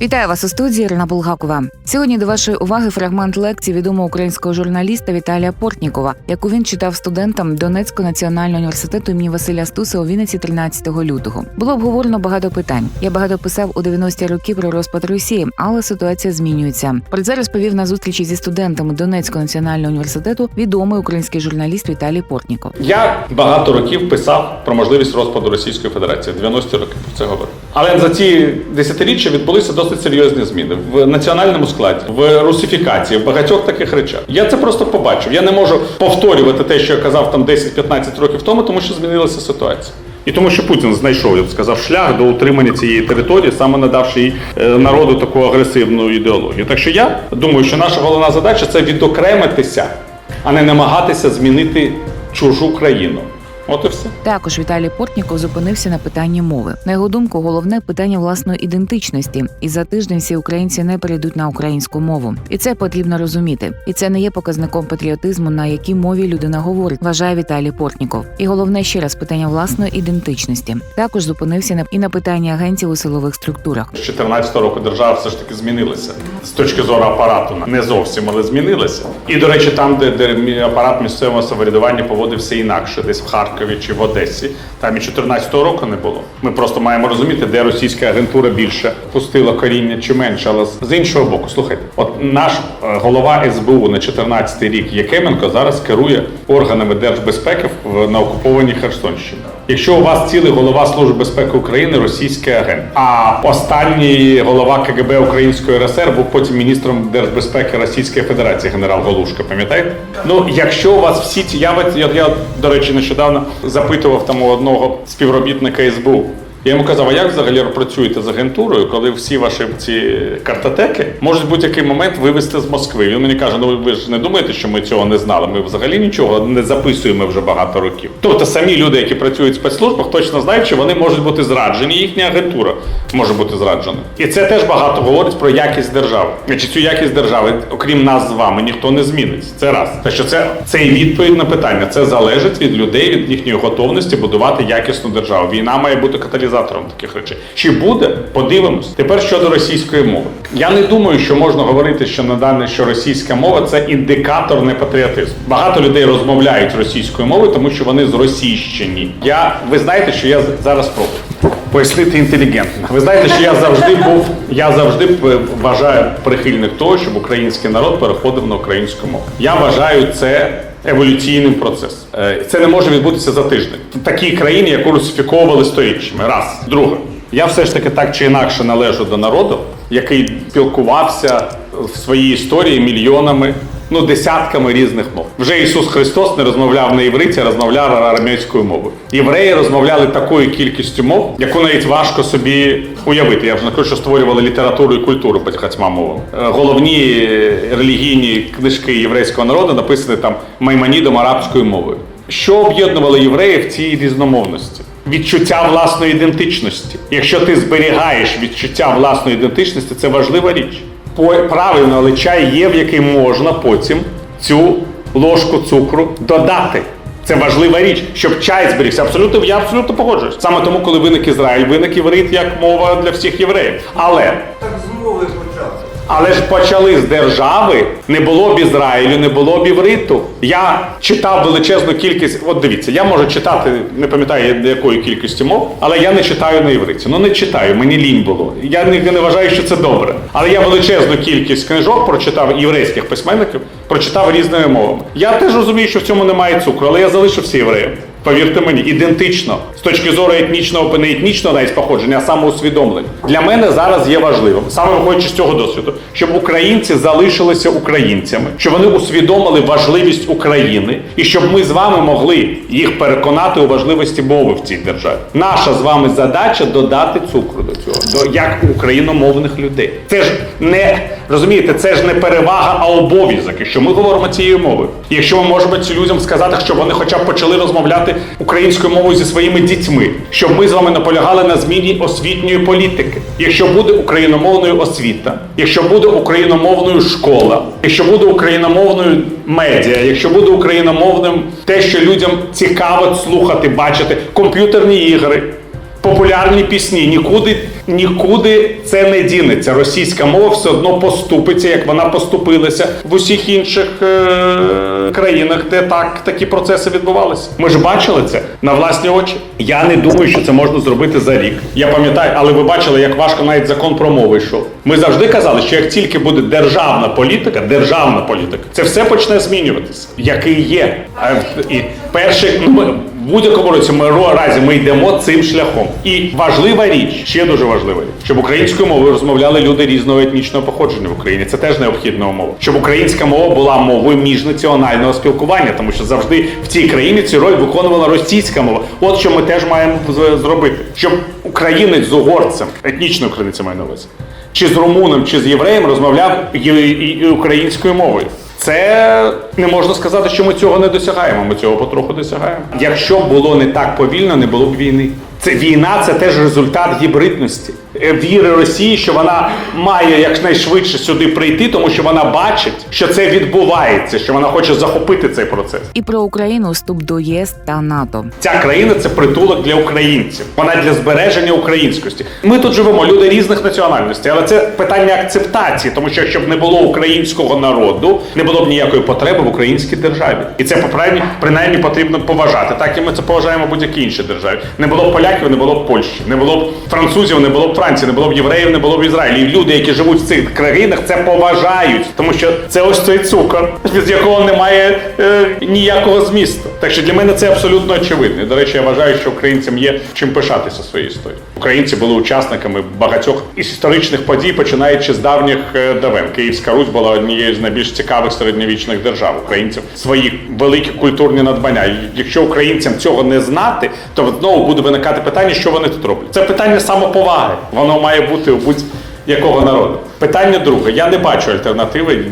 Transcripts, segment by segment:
Вітаю вас у студії Ірина Булгакова. Сьогодні до вашої уваги фрагмент лекції відомого українського журналіста Віталія Портнікова, яку він читав студентам Донецького національного університету імені Василя Стуса у Вінниці 13 лютого. Було обговорено багато питань. Я багато писав у 90-ті роки про розпад Росії, але ситуація змінюється. Про це розповів на зустрічі зі студентами Донецького національного університету відомий український журналіст Віталій Портніков. Я багато років писав про можливість розпаду Російської Федерації. 90 років про це говорив. Але за ці десятиріччя відбулися досить серйозні зміни в національному складі, в русифікації, в багатьох таких речах. Я це просто побачив. Я не можу повторювати те, що я казав там 10-15 років тому, тому що змінилася ситуація. І тому, що Путін знайшов, я б сказав, шлях до утримання цієї території, саме надавши їй е, народу таку агресивну ідеологію. Так що я думаю, що наша головна задача це відокремитися, а не намагатися змінити чужу країну. От і все. Також Віталій Портніков зупинився на питанні мови. На його думку, головне питання власної ідентичності. І за тиждень всі українці не перейдуть на українську мову. І це потрібно розуміти. І це не є показником патріотизму, на якій мові людина говорить, вважає Віталій Портніков. І головне ще раз питання власної ідентичності. Також зупинився на і на питанні агентів у силових структурах. З 2014 року держава все ж таки змінилася з точки зору апарату. Не зовсім, але змінилася. І до речі, там, де, де апарат місцевого самоврядування поводився інакше, десь в Харкові чи в Одесі, там і 2014 року не було. Ми просто маємо розуміти, де російська агентура більше пустила коріння чи менше. Але з- іншого боку, слухайте, от наш е, голова СБУ на 14 рік Якименко зараз керує органами держбезпеки на окупованій Херсонщині. Якщо у вас цілий голова Служби безпеки України російський агент, а останній голова КГБ Української РСР був потім міністром держбезпеки Російської Федерації, генерал Галушка, пам'ятаєте? Ну, якщо у вас всі ці я, я, я до речі, нещодавно запитував там у одного співробітника СБУ. Я йому казав, а як взагалі працюєте з агентурою, коли всі ваші ці картотеки можуть в будь-який момент вивезти з Москви? Він мені каже: ну ви ж не думаєте, що ми цього не знали? Ми взагалі нічого не записуємо вже багато років. Тобто самі люди, які працюють в спецслужбах, точно знають, що вони можуть бути зраджені, їхня агентура може бути зраджена. І це теж багато говорить про якість держави. Значить, цю якість держави, окрім нас з вами, ніхто не змінить. Це раз. Так що це, це і відповідь на питання. Це залежить від людей, від їхньої готовності будувати якісну державу. Війна має бути каталізатором таких речей. Чи буде? Подивимось. Тепер щодо російської мови. Я не думаю, що можна говорити, що на дане, що російська мова це індикатор непатріотизму. Багато людей розмовляють російською мовою, тому що вони зросійщені. Я ви знаєте, що я зараз спробую пояснити інтелігентно. Ви знаєте, що я завжди був, я завжди вважаю прихильник того, щоб український народ переходив на українську мову. Я вважаю це. Еволюційним процесом. Е, Це не може відбутися за тиждень. В такій країні, яку русифіковували сторіччями. Раз. Друге. Я все ж таки так чи інакше належу до народу, який спілкувався в своїй історії мільйонами, ну десятками різних мов. Вже Ісус Христос не розмовляв на івриті, а розмовляв арамейською мовою. Євреї розмовляли такою кількістю мов, яку навіть важко собі уявити. Я вже не кажу, що створювали літературу і культуру багатьма мовами. Е, Головні релігійні книжки єврейського народу написані там Маймонідом арабською мовою. Що об'єднувало євреїв в цій різномовності? Відчуття власної ідентичності. Якщо ти зберігаєш відчуття власної ідентичності, це важлива річ. Правильно, але чай є, в який можна потім цю ложку цукру додати. Це важлива річ, щоб чай зберігся. Абсолютно, я абсолютно погоджуюсь. Саме тому, коли виник Ізраїль, виник іврит як мова для всіх євреїв. Але Так з мови почався. але ж почали з держави, не було б Ізраїлю, не було б івриту. Я читав величезну кількість. От дивіться, я можу читати, не пам'ятаю якої кількості мов, але я не читаю на івриті. Ну не читаю, мені лінь було. Я не, не вважаю, що це добре. Але я величезну кількість книжок прочитав єврейських письменників, прочитав різними мовами. Я теж розумію, що в цьому немає цукру, але я залишився євреєм. Повірте мені, ідентично з точки зору етнічного не етнічного навіть походження, а самоусвідомлення. Для мене зараз є важливим, саме виходячи з цього досвіду, щоб українці залишилися українцями, щоб вони усвідомили важливість України і щоб ми з вами могли їх переконати у важливості мови в цій державі. Наша з вами задача додати цукру до цього, до як україномовних людей. Це ж не розумієте, це ж не перевага, а обов'язок. Якщо ми говоримо цією мовою. Якщо ми можемо цим людям сказати, щоб вони хоча б почали розмовляти українською мовою зі своїми дітьми, щоб ми з вами наполягали на зміні освітньої політики. Якщо буде україномовною освіта, якщо буде україномовною школа, якщо буде україномовною медіа, якщо буде україномовним те, що людям цікаво слухати, бачити, комп'ютерні ігри. Популярні пісні нікуди, нікуди це не дінеться. Російська мова все одно поступиться, як вона поступилася в усіх інших е- країнах, де так такі процеси відбувалися. Ми ж бачили це на власні очі. Я не думаю, що це можна зробити за рік. Я пам'ятаю, але ви бачили, як важко навіть закон про мову йшов. Ми завжди казали, що як тільки буде державна політика, державна політика, це все почне змінюватися, який є. А, і перший ну, ми- будь-якому разі ми йдемо цим шляхом. І важлива річ, ще дуже важлива річ, щоб українською мовою розмовляли люди різного етнічного походження в Україні. Це теж необхідна умова. Щоб українська мова була мовою міжнаціонального спілкування, тому що завжди в цій країні цю роль виконувала російська мова. От що ми теж маємо зробити, щоб українець з угорцем, етнічний українець я маю на увазі, чи з румуном, чи з євреєм розмовляв українською мовою. Це не можна сказати, що ми цього не досягаємо. Ми цього потроху досягаємо. Якщо було не так повільно, не було б війни. Це війна, це теж результат гібридності. Е, Віри Росії, що вона має якнайшвидше сюди прийти, тому що вона бачить, що це відбувається, що вона хоче захопити цей процес. І про Україну вступ до ЄС та НАТО. Ця країна це притулок для українців. Вона для збереження українськості. Ми тут живемо люди різних національностей, але це питання акцептації, тому що якщо б не було українського народу, не було б ніякої потреби в українській державі. І це принаймні, принаймні потрібно поважати. Так і ми це поважаємо будь-якій іншій державі. Не було б поляків, не було б Польщі, не було б французів, не було б Франції, не було б євреїв, не було б Ізраїлі. І люди, які живуть в цих країнах, це поважають, тому що це ось цей цукор, з якого немає е, ніякого змісту. Так що для мене це абсолютно очевидно. До речі, я вважаю, що українцям є чим пишатися своєю історією. Українці були учасниками багатьох історичних подій, починаючи з давніх е, давен. Київська Русь була однією з найбільш цікавих середньовічних держав українців. Свої великі культурні надбання. Якщо українцям цього не знати, то знову буде виникати питання, що вони тут роблять. Це питання самоповаги. Воно має бути у будь якого народу. Питання друге. Я не бачу альтернативи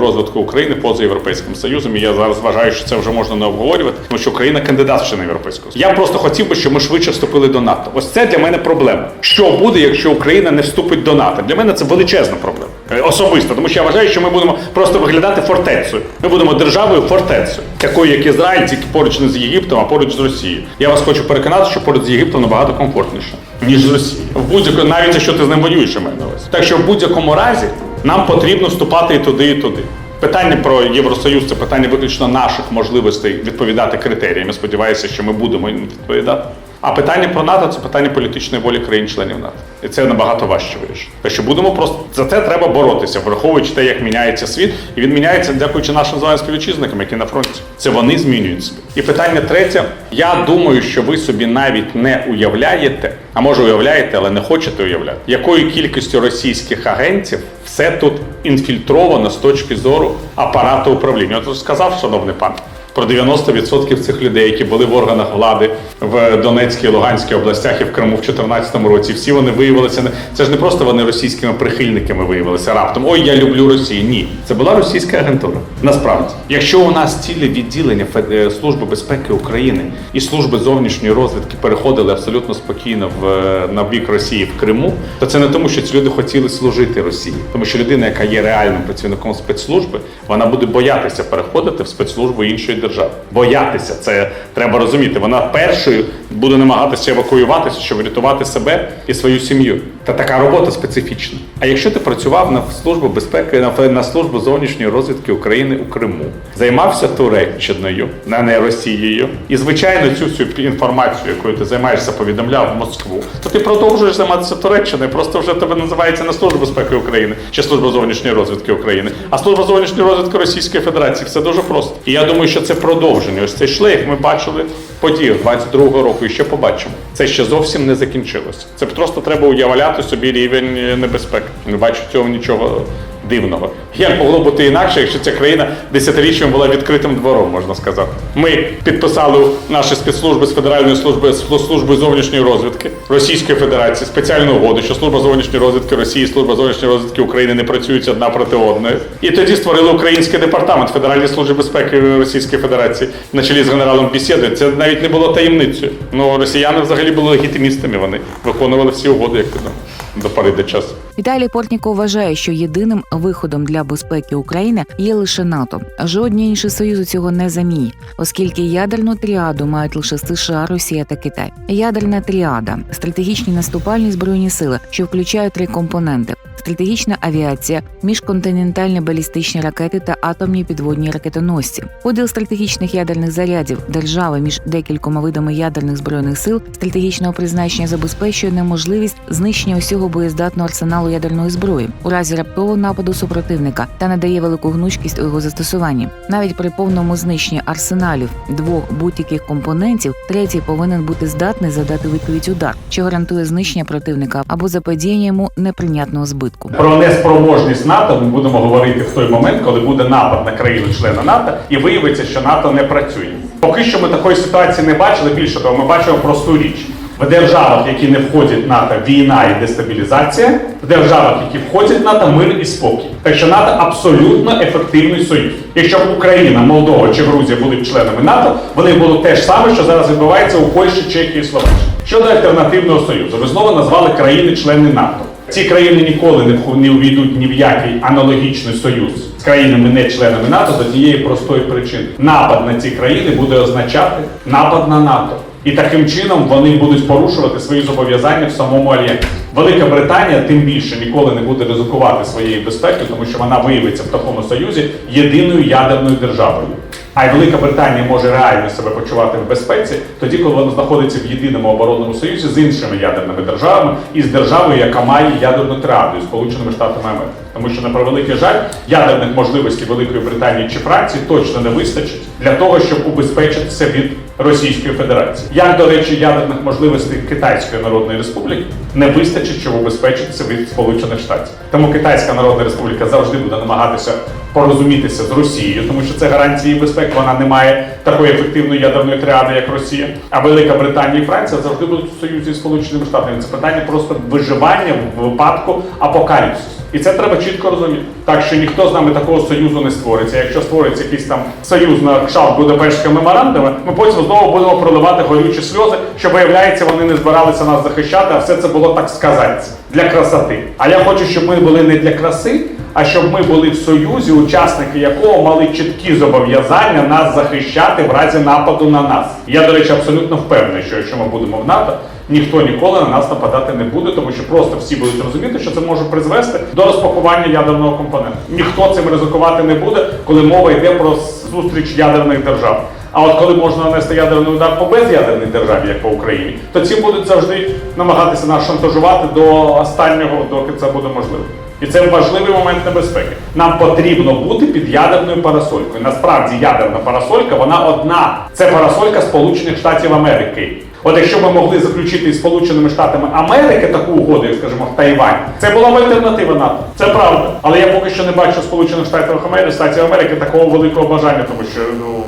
розвитку України поза Європейським Союзом. І я зараз вважаю, що це вже можна не обговорювати, тому що Україна кандидат в члени Європейського Я просто хотів би, щоб ми швидше вступили до НАТО. Ось це для мене проблема. Що буде, якщо Україна не вступить до НАТО? Для мене це величезна проблема. Е, Особисто, тому що я вважаю, що ми будемо просто виглядати фортецею. Ми будемо державою фортецею, такою, як Ізраїль, тільки поруч не з Єгиптом, а поруч з Росією. Я вас хочу переконати, що поруч з Єгиптом набагато комфортніше, ніж з Росією. В будь-якому, навіть якщо ти з ним воюєш, на увазі. Так що в будь-якому разі нам потрібно вступати і туди, і туди. Питання про Євросоюз це питання виключно наших можливостей відповідати критеріям. Я сподіваюся, що ми будемо їм відповідати. А питання про НАТО це питання політичної волі країн-членів НАТО. І це набагато важче вирішити. Так що будемо просто за це треба боротися, враховуючи те, як міняється світ, і він міняється дякуючи нашим з вами співвітчизникам, які на фронті. Це вони змінюють себе. І питання третє. Я думаю, що ви собі навіть не уявляєте, а може уявляєте, але не хочете уявляти, якою кількістю російських агентів все тут інфільтровано з точки зору апарату управління. От сказав, шановний пан. Про 90% цих людей, які були в органах влади в Донецькій, Луганській областях і в Криму в 2014 році, всі вони виявилися не це ж не просто вони російськими прихильниками виявилися раптом. Ой, я люблю Росію. Ні, це була російська агентура. Насправді, якщо у нас ціле відділення е, Служби безпеки України і служби зовнішньої розвідки переходили абсолютно спокійно в е, на бік Росії в Криму, то це не тому, що ці люди хотіли служити Росії, тому що людина, яка є реальним працівником спецслужби, вона буде боятися переходити в спецслужбу іншої держави. Боятися це треба розуміти. Вона першою буде намагатися евакуюватися, щоб врятувати себе і свою сім'ю. Та така робота специфічна. А якщо ти працював на службу безпеки, на, на службу зовнішньої розвідки України у Криму, займався Туреччиною, а не Росією, і звичайно цю всю інформацію, якою ти займаєшся, повідомляв Москву, то ти продовжуєш займатися Туреччиною, просто вже тебе називається не служба безпеки України чи служба зовнішньої розвідки України, а служба зовнішньої розвідки Російської Федерації. Все дуже просто. І я думаю, що це продовження. Ось цей шлейф ми бачили подію 22-го року і ще побачимо. Це ще зовсім не закінчилося. Це просто треба уявляти собі рівень е, небезпеки. Не бачу цього нічого дивного. Як могло бути інакше, якщо ця країна десятиріччям була відкритим двором, можна сказати. Ми підписали наші спецслужби з Федеральної служби з службою зовнішньої розвідки Російської Федерації спеціальну угоду, що служба зовнішньої розвідки Росії, служба зовнішньої розвідки України не працюють одна проти одної. І тоді створили український департамент Федеральної служби безпеки Російської Федерації на чолі з генералом Бісєдою. Це навіть не було таємницею. Ну росіяни взагалі були легітимістами. Вони виконували всі угоди, як відомо, до пори до часу. Віталій Портніко вважає, що єдиним виходом для безпеки України є лише НАТО. Жодні інші союзи цього не замінять, оскільки ядерну тріаду мають лише США, Росія та Китай. Ядерна тріада стратегічні наступальні збройні сили, що включають три компоненти: стратегічна авіація, міжконтинентальні балістичні ракети та атомні підводні ракетоносці. Поділ стратегічних ядерних зарядів держави між декількома видами ядерних збройних сил стратегічного призначення забезпечує неможливість знищення усього боєздатного арсеналу ядерної зброї у разі раптового нападу супротивника та надає велику гнучкість у його застосуванні. Навіть при повному знищенні арсеналів двох будь-яких компонентів, третій повинен бути здатний задати відповідь удар, що гарантує знищення противника або заподіяння йому неприйнятного збитку. Про неспроможність НАТО ми будемо говорити в той момент, коли буде напад на країну-члена НАТО, і виявиться, що НАТО не працює. Поки що ми такої ситуації не бачили. Більше того, ми бачимо просту річ. В державах, які не входять в НАТО, війна і дестабілізація, в державах, які входять в НАТО, мир і спокій. Так що НАТО абсолютно ефективний союз. Якщо б Україна, Молдова чи Грузія були б членами НАТО, вони були те ж саме, що зараз відбувається у Польщі, Чехії і Словаччині. Щодо альтернативного союзу, ви знову назвали країни-члени НАТО. Ці країни ніколи не увійдуть ні в який аналогічний союз з країнами не членами НАТО за тієї простої причини. Напад на ці країни буде означати напад на НАТО. І таким чином вони будуть порушувати свої зобов'язання в самому альянсі. Велика Британія тим більше ніколи не буде ризикувати своєї безпеки, тому що вона виявиться в такому союзі єдиною ядерною державою. А й Велика Британія може реально себе почувати в безпеці тоді, коли вона знаходиться в єдиному оборонному союзі з іншими ядерними державами і з державою, яка має ядерну триаду Сполученими Штатами Америки. Тому що, на превеликий жаль, ядерних можливостей Великої Британії чи Франції точно не вистачить для того, щоб убезпечитися від Російської Федерації. Як, до речі, ядерних можливостей Китайської Народної Республіки не вистачить, щоб убезпечитися від Сполучених Штатів. Тому Китайська Народна Республіка завжди буде намагатися порозумітися з Росією, тому що це гарантії безпеки. Вона не має такої ефективної ядерної тріади, як Росія. А Велика Британія і Франція завжди будуть в союзі з Сполученими Штатами. Це питання просто виживання в випадку апокаліпсису. І це треба чітко розуміти. Так що ніхто з нами такого союзу не створиться. Якщо створиться якийсь там союз на кшалт Будапештського меморандуму, ми потім знову будемо проливати горючі сльози, що виявляється, вони не збиралися нас захищати, а все це було так сказати для красоти. А я хочу, щоб ми були не для краси, а щоб ми були в союзі, учасники якого мали чіткі зобов'язання нас захищати в разі нападу на нас. Я, до речі, абсолютно впевнений, що якщо ми будемо в НАТО, ніхто ніколи на нас нападати не буде, тому що просто всі будуть розуміти, що це може призвести до розпакування ядерного компоненту. Ніхто цим ризикувати не буде, коли мова йде про зустріч ядерних держав. А от коли можна нанести ядерний удар по без'ядерній державі, як по Україні, то ці будуть завжди намагатися нас шантажувати до останнього, доки це буде можливо. І це важливий момент небезпеки. Нам потрібно бути під ядерною парасолькою. Насправді ядерна парасолька вона одна. Це парасолька Сполучених Штатів Америки. От якщо ми могли заключити із Сполученими Штатами Америки таку угоду, як скажімо, Тайвань, це була б альтернатива НАТО. Це правда. Але я поки що не бачу Сполучених Штатів Америки, Штатів Америки такого великого бажання, тому що ну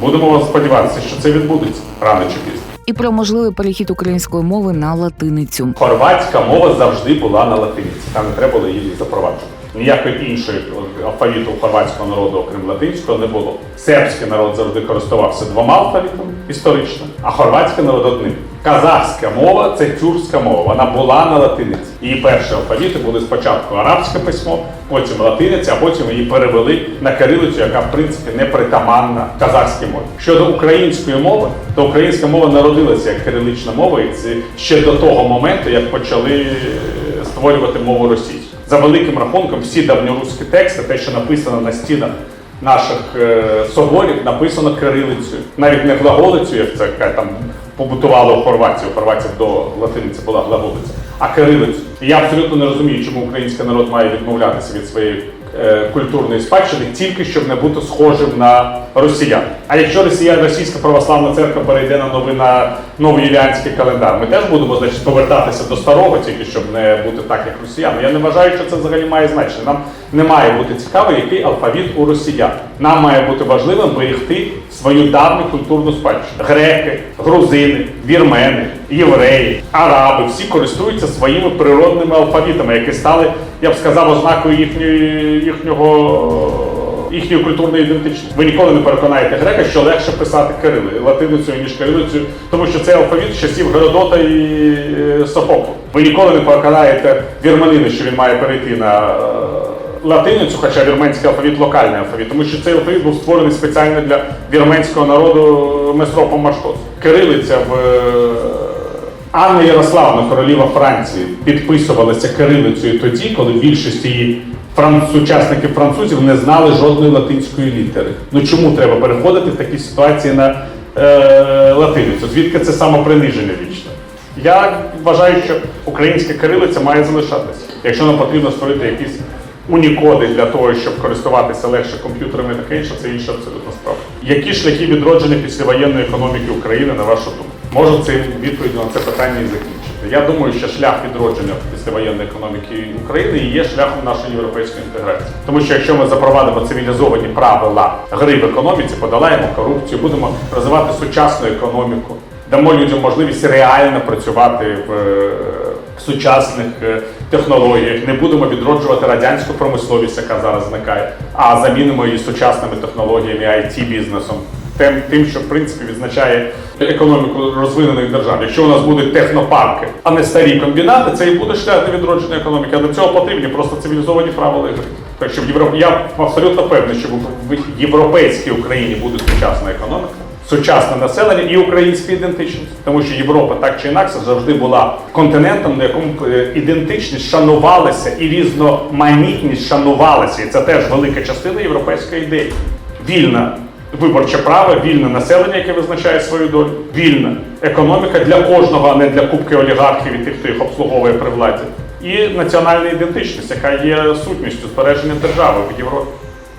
будемо сподіватися, що це відбудеться рано чи пізно. І про можливий перехід української мови на латиницю. Хорватська мова завжди була на латиниці. Там не треба було її запроваджувати. Ніякої іншої алфавіту хорватського народу, окрім латинського, не було. Сербський народ завжди користувався двома алфавітами історично, а хорватський народ одним. Казахська мова це тюркська мова. Вона була на латиниці. Її перші алфавіти були спочатку арабське письмо, потім латиниця, а потім її перевели на кирилицю, яка в принципі не притаманна казахській мові. Щодо української мови, то українська мова народилася як кирилична мова, і це ще до того моменту, як почали е, створювати мову російську. За великим рахунком, всі давньоруські тексти, те, що написано на стінах наших е, соборів, написано кирилицею, навіть не глаголицею, як це яка там побутувала у Хорватії. У Хорватії до латиниці була глаголиця, а кирилицю. І я абсолютно не розумію, чому український народ має відмовлятися від своєї культурної спадщини, тільки щоб не бути схожим на росіян. А якщо Росія, російська православна церква перейде на новий на новий юліанський календар, ми теж будемо значить, повертатися до старого, тільки щоб не бути так, як росіяни. Я не вважаю, що це взагалі має значення. Нам не має бути цікаво, який алфавіт у росіян. Нам має бути важливим берегти свою давню культурну спадщину. Греки, грузини, вірмени, євреї, араби всі користуються своїми природними алфавітами, які стали, я б сказав, ознакою їхньої, їхнього їхньої культурної ідентичності. Ви ніколи не переконаєте грека, що легше писати кирили латиницею, ніж кирилицею, тому що це алфавіт часів Геродота і е, Софокла. Ви ніколи не переконаєте вірменина, що він має перейти на е, латиницю, хоча вірменський алфавіт локальний алфавіт, тому що цей алфавіт був створений спеціально для вірменського народу Месропом Машкос. Кирилиця в е, Анна Ярославна, королева Франції, підписувалася кирилицею тоді, коли більшість її сучасників французів не знали жодної латинської літери. Ну чому треба переходити в такі ситуації на е... латиницю? Звідки це самоприниження вічне? Я вважаю, що українська кирилиця має залишатися. Якщо нам потрібно створити якісь унікоди для того, щоб користуватися легше комп'ютерами таке інше, це інша абсолютно справа. Які шляхи відродження післявоєнної економіки України на вашу думку? Можу цим відповідь на це питання і закінчити. Я думаю, що шлях відродження післявоєнної економіки України є шляхом нашої європейської інтеграції. Тому що якщо ми запровадимо цивілізовані правила гри в економіці, подолаємо корупцію, будемо розвивати сучасну економіку, дамо людям можливість реально працювати в е, сучасних е, технологіях, не будемо відроджувати радянську промисловість, яка зараз зникає, а замінимо її сучасними технологіями, it бізнесом тим, тим, що в принципі відзначає економіку розвинених держав. Якщо у нас будуть технопарки, а не старі комбінати, це і буде шлях до відродження економіки. А до цього потрібні просто цивілізовані правила гри. Так що в Європі я абсолютно певний, що в європейській Україні буде сучасна економіка. Сучасне населення і українська ідентичність, тому що Європа так чи інакше завжди була континентом, на якому е, ідентичність шанувалася і різноманітність шанувалася. І це теж велика частина європейської ідеї. Вільна виборче право, вільне населення, яке визначає свою долю, вільна економіка для кожного, а не для кубки олігархів і тих, хто їх обслуговує при владі. І національна ідентичність, яка є сутністю збереження держави в Європі.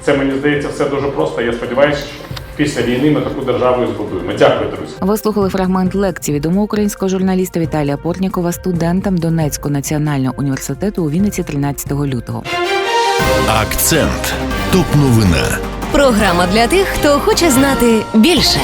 Це мені здається все дуже просто. Я сподіваюся, що після війни ми таку державу і збудуємо. Дякую, друзі. Ви слухали фрагмент лекції відомого українського журналіста Віталія Портнікова студентам Донецького національного університету у Вінниці 13 лютого. Акцент. Топ новина. Програма для тих, хто хоче знати більше.